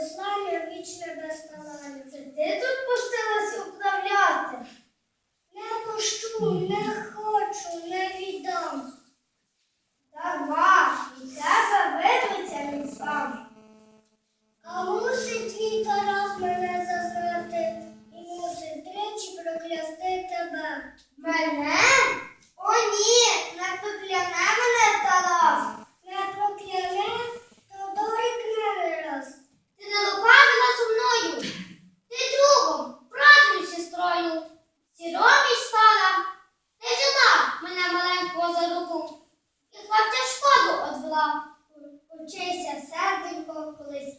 славі вічне безталання. Це ти тут пустилась управляти? Не пущу, не хочу, не віддам. Дарма, від тебе вирветься він. А мусить твій Тарас мене зазнати і мусить тричі проклясти тебе. Мене? О, ні, не прокляне І школу одвела. Учися, серденько, колись